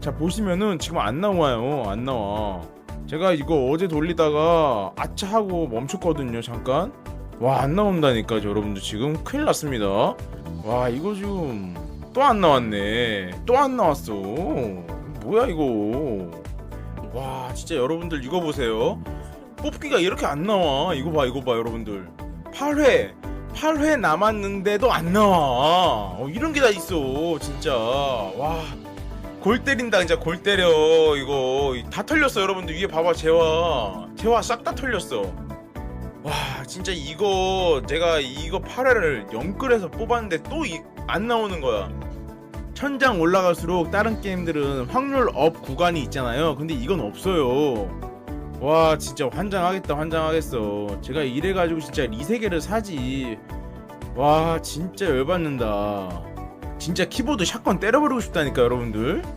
자 보시면은 지금 안 나와요. 안 나와. 제가 이거 어제 돌리다가 아차 하고 멈췄거든요 잠깐. 와 안 나온다니까 여러분들. 지금 큰일 났습니다. 와 이거 지금 또 안 나왔네. 또 안 나왔어. 뭐야 이거? 와 진짜 여러분들 이거 보세요. 뽑기가 이렇게 안 나와. 이거 봐 이거 봐 여러분들. 8회. 8회 남았는데도 안 나와. 어, 이런 게 다 있어 진짜. 와 골 때린다 진짜 골 때려 이거. 다 털렸어 여러분들. 위에 봐봐 재화. 재화 싹 다 털렸어. 와 진짜 이거 제가 이거 8회를 영끌해서 뽑았는데 또 안 나오는 거야. 천장 올라갈수록 다른 게임들은 확률 업 구간이 있잖아요. 근데 이건 없어요. 와 진짜 환장하겠다 환장하겠어. 제가 이래가지고 진짜 리세계를 사지. 와 진짜 열받는다. 진짜 키보드 샷건 때려버리고 싶다니까 여러분들